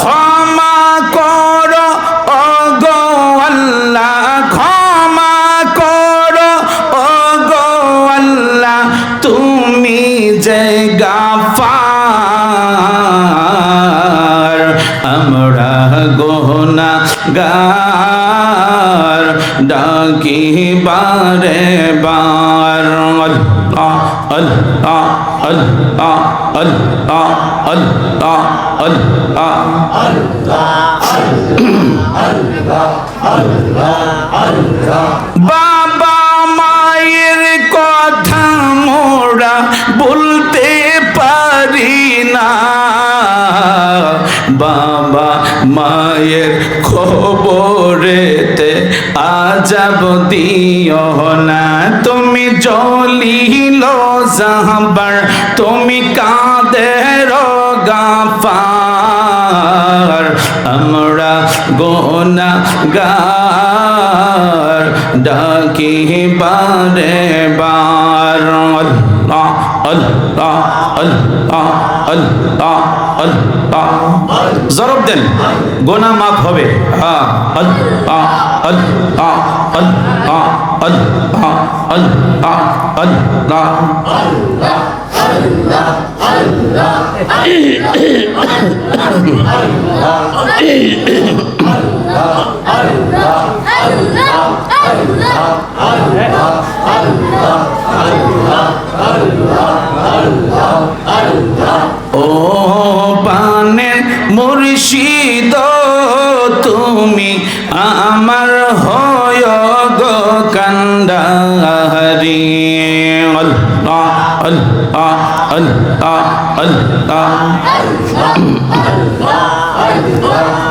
ক্ষমা করো আল্লাহ, ক্ষমা করো আল্লাহ, তুমি যে গাফার, আমরা গোনা গার ডাকি বারে বার, আল্লাহ আল্লাহ বাবা মায়ের কথা মোরা বলতে পারি না। বাবা মায়ের খবরেতে আজাব দিও না। তুমি জলিল জাহবার তুমি কাঁদের গাফার আমরা গোনা গার ডাকি বারে বার। আল্লাহ আল্লাহ। আল্লাহ আল্লাহ আল্লাহ জরব দেন। গোনা মাফ হবে। হ্যাঁ আল্লাহ আল্লাহ আল্লাহ আল্লাহ আল্লাহ আল্লাহ ও আমার হয় গো কান্ডাহারি আল্লাহ আল্লাহ আল্লাহ আল্লাহ তোমার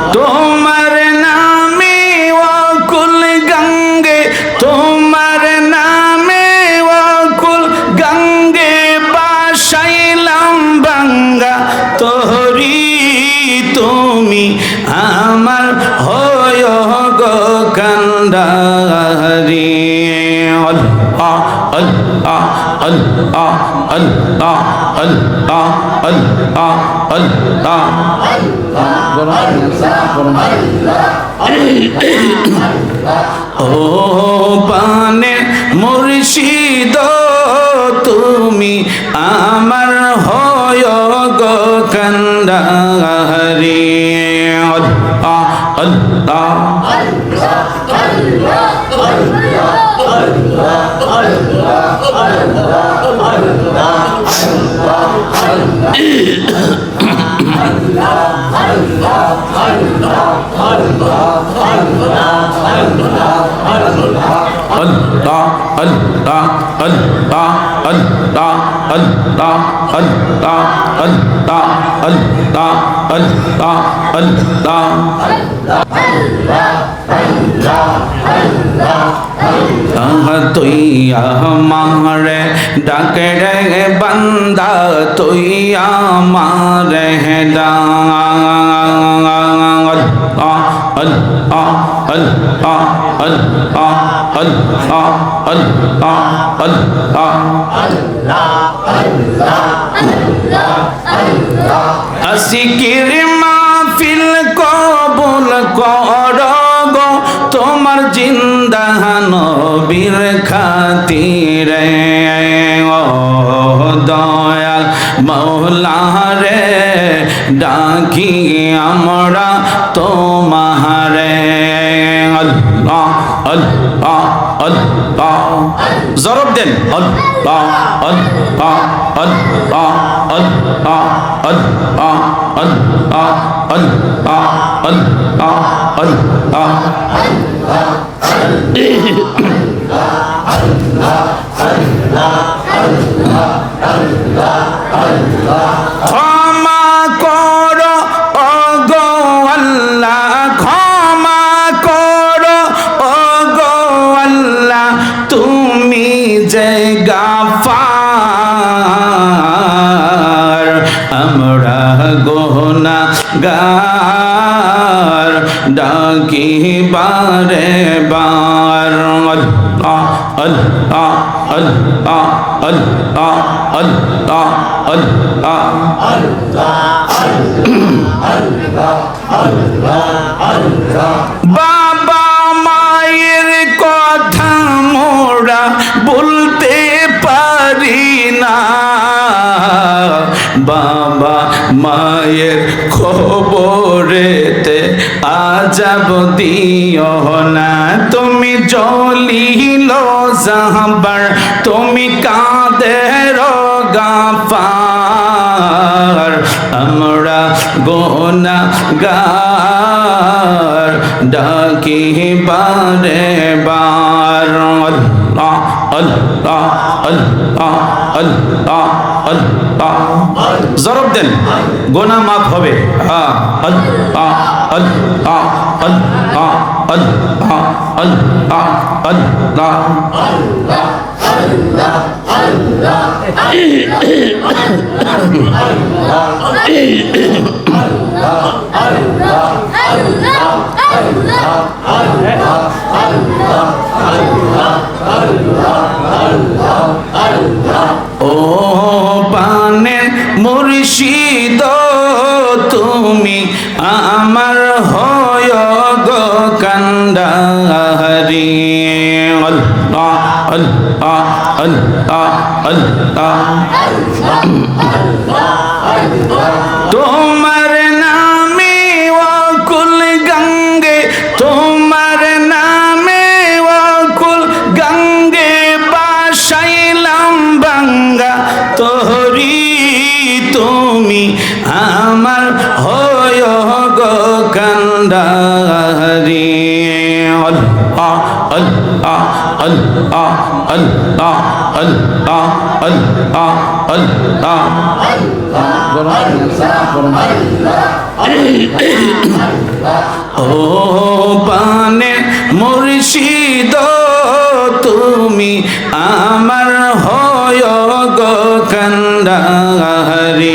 কান্দারি আল্লাহ আল্লাহ আল্লাহ আল্লাহ আল্লাহ আল্লাহ আল্লাহ। ও পানে আল্লাহ আল্লাহ আল্লাহ আল্লাহ আল্লাহ আল্লাহ আল্লাহ আল্লাহ আল্লাহ আল্লাহ তুই আমারে ডাকে রে বান্দা তুই আমারে ডাক আল্লাহ আল্লাহ আল্লাহ আল্লাহ আল্লাহ আল্লাহ আসিকির মাহফিল কবুল কর গো তোমার জিন্দা নবীর খাতিরে ও দয়াল মৌলা রে ডাকি আমরা তোমারে আল্লাহ আল্লাহ আল্লাহ জরব দেন আল্লাহ আল্লাহ আল্লাহ আল্লাহ আল্লাহ আল্লাহ আল্লাহ আল্লাহ আল্লাহ ক্ষমা করো আল্লাহ আল্লাহ আল্লাহ বাবা মায়ের কথা মোরা বলতে পারি না। বাবা মায়ের খবরেতে আজাব দিও না। তুমি জলিল জাহাবার তুমি কাঁদের গাফার আমরা গোনা গার ডাকি বারে বার। আল্লাহ আল্লাহ আল্লাহ আল্লাহ। আল্লাহ জরব দেন গোনা মাফ হবে হ্যাঁ আল্লাহ আল্লাহ আল্লাহ আল্লাহ আল্লাহ আল্লাহ ও পানে মুর্শিদ তুমি আমার হয় গো কান্ডারি। আল্লাহ আল্লাহ আল্লাহ আল্লাহ। আমার হয় গো কান্ডারি আল্লাহ আল্লাহ আল্লাহ আল্লাহ আল্লাহ আল্লাহ আল্লাহ। ও পানে মুর্শিদ, তুমি আমার হয় গো কান্ডারি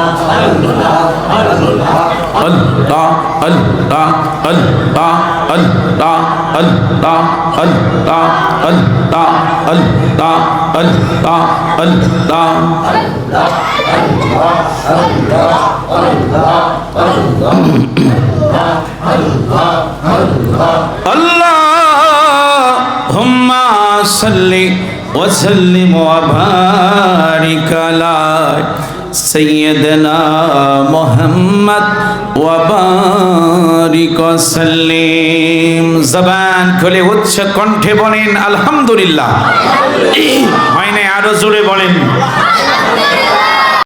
আল্লাহ আল্লাহ আল্লাহ আল্লাহ আল্লাহ আল্লাহ আল্লাহ আল্লাহ আল্লাহ আল্লাহ আল্লাহ আল্লাহ হুম্মা সাল্লি وسلم وبارك على سيدنا محمد وبارك وسلم জবান খুলে উচ্চ কণ্ঠে বলেন আলহামদুলিল্লাহ হয় না আরো জোরে বলেন